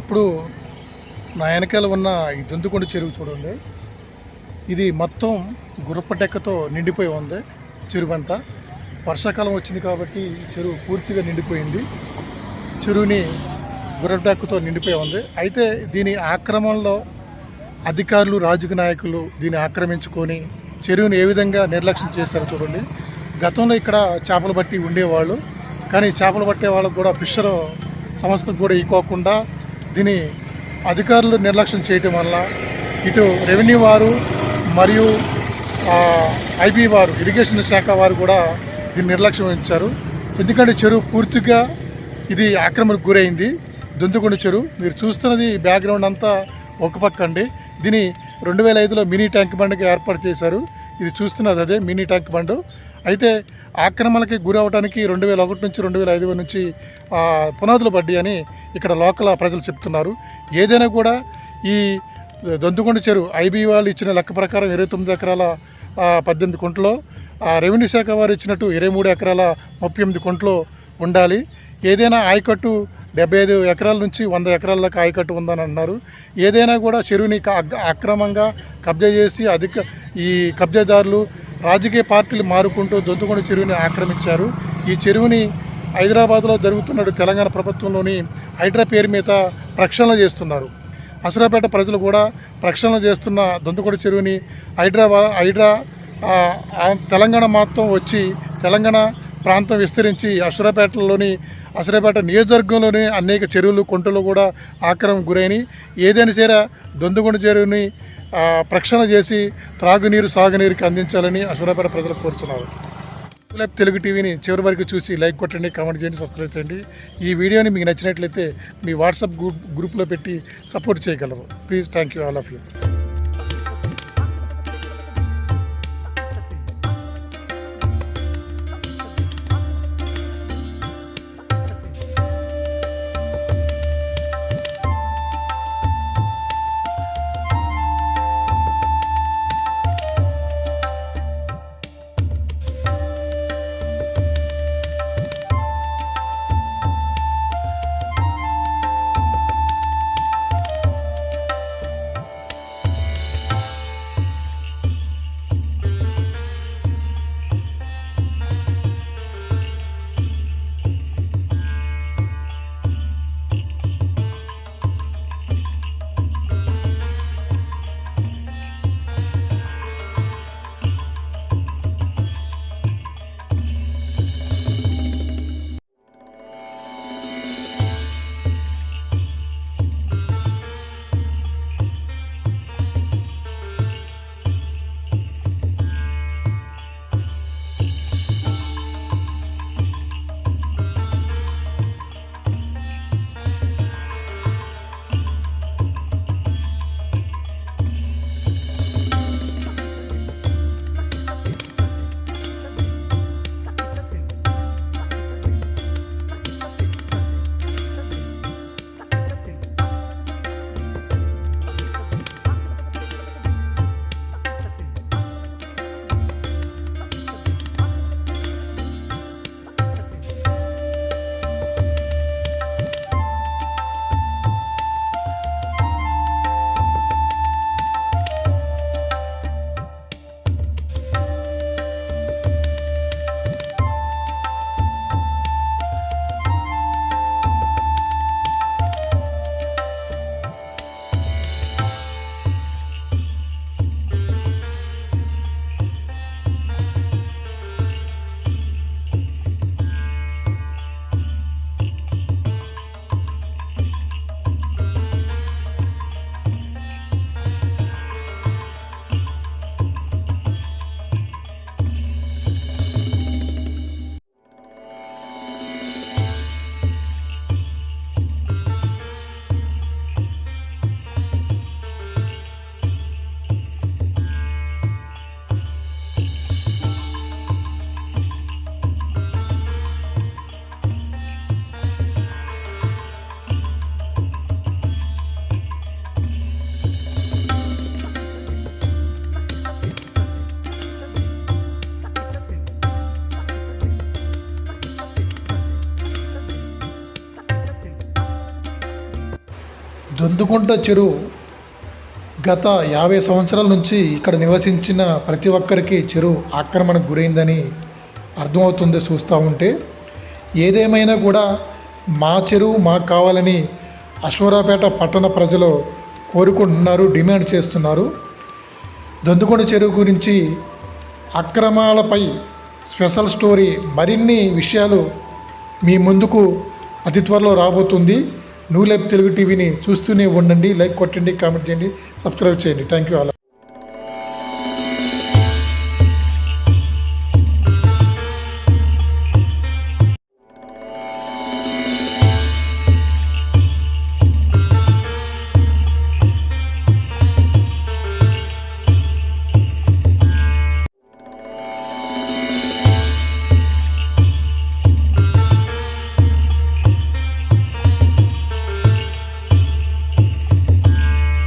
ఇప్పుడు నా వెనకాల ఉన్న ఈ దొంతుకొండ చెరువు చూడండి. ఇది మొత్తం గుర్రపటెక్కతో నిండిపోయి ఉంది చెరువంతా. వర్షాకాలం వచ్చింది కాబట్టి చెరువు పూర్తిగా నిండిపోయింది. చెరువుని గుర్రపటెక్కతో నిండిపోయి ఉంది. అయితే దీని ఆక్రమణలో అధికారులు రాజకీయ నాయకులు దీన్ని ఆక్రమించుకొని చెరువుని ఏ విధంగా నిర్లక్ష్యం చేశారో చూడండి. గతంలో ఇక్కడ చేపలు పట్టి ఉండేవాళ్ళు. కానీ చేపలు పట్టే వాళ్ళకు కూడా ఫిషర్ సంస్థకు కూడా ఇవ్వకుండా దీని అధికారులు నిర్లక్ష్యం చేయటం వల్ల ఇటు రెవెన్యూ వారు మరియు ఐబీ వారు ఇరిగేషన్ శాఖ వారు కూడా దీన్ని నిర్లక్ష్యం వహించారు. ఎందుకంటే చెరువు పూర్తిగా ఇది ఆక్రమణకు గురైంది. దుందుకొండ చెరువు. మీరు చూస్తున్నది బ్యాక్గ్రౌండ్ అంతా ఒక పక్క అండి. దీని రెండు వేల ఐదులో మినీ ట్యాంక్ బండ్కి ఏర్పాటు చేశారు. ఇది చూస్తున్నది అదే మినీ ట్యాంక్ బండ్. అయితే ఆక్రమణకి గురి అవడానికి రెండు వేల ఒకటి నుంచి రెండు వేల ఐదు నుంచి పునాదులు పడ్డాయి అని ఇక్కడ లోకల్ ప్రజలు చెప్తున్నారు. ఏదైనా కూడా ఈ దొంతుకొండ చెరువు ఐబీ వాళ్ళు ఇచ్చిన లెక్క ప్రకారం ఇరవై తొమ్మిది ఎకరాల పద్దెనిమిది కుంటలో రెవెన్యూ శాఖ వారు ఇచ్చినట్టు ఇరవై మూడు ఎకరాల ముప్పై ఎనిమిది కుంటలో ఉండాలి. ఏదైనా ఆయకట్టు డెబ్బై ఐదు ఎకరాల నుంచి వంద ఎకరాల దాకా ఆయకట్టు ఉందని అన్నారు. ఏదైనా కూడా చెరువుని అక్రమంగా కబ్జా చేసి అధిక ఈ కబ్జాదారులు రాజకీయ పార్టీలు మారుకుంటూ దొంతుకొండ చెరువుని ఆక్రమించారు. ఈ చెరువుని హైదరాబాద్లో జరుగుతున్న తెలంగాణ ప్రభుత్వంలోని హైడ్రా పేరు మీద ప్రక్షాళన చేస్తున్నారు. అసరాపేట ప్రజలు కూడా ప్రక్షాళన చేస్తున్న దొంతుకొండ చెరువుని హైడ్రాబాద్ హైడ్రా తెలంగాణ మొత్తం వచ్చి తెలంగాణ ప్రాంతం విస్తరించి అసురాపేటలోని అసురాపేట నియోజకవర్గంలోని అనేక చెరువులు కుంటలు కూడా ఆక్రమణ గురైనవి ఏదైనా సరే దొందుకొండ చెరువుని ప్రక్షణ చేసి త్రాగునీరు సాగునీరుకి అందించాలని అశ్వరాపేట ప్రజలు కోరుతున్నారు. లైఫ్ తెలుగు టీవీని చివరి వరకు చూసి లైక్ కొట్టండి కామెంట్ చేయండి సబ్స్క్రైబ్ చేయండి. ఈ వీడియోని మీకు నచ్చినట్లయితే మీ వాట్సాప్ గ్రూప్ గ్రూప్లో పెట్టి సపోర్ట్ చేయగలరు. Please thank you all of you. Dondukunta చెరువు గత యాభై సంవత్సరాల నుంచి ఇక్కడ నివసించిన ప్రతి ఒక్కరికి చెరువు ఆక్రమణకు గురైందని అర్థమవుతుంది చూస్తూ ఉంటే. ఏదేమైనా కూడా మా చెరువు మాకు కావాలని అశ్వరాపేట పట్టణ ప్రజలు కోరుకుంటున్నారు డిమాండ్ చేస్తున్నారు. దొందుకొండ చెరువు గురించి అక్రమాలపై స్పెషల్ స్టోరీ మరిన్ని విషయాలు మీ ముందుకు అతి త్వరలో రాబోతుంది. న్యూ లైఫ్ తెలుగు టీవీని చూస్తూనే ఉండండి లైక్ కొట్టండి కామెంట్ చేయండి సబ్స్క్రైబ్ చేయండి. థ్యాంక్ యూ అలా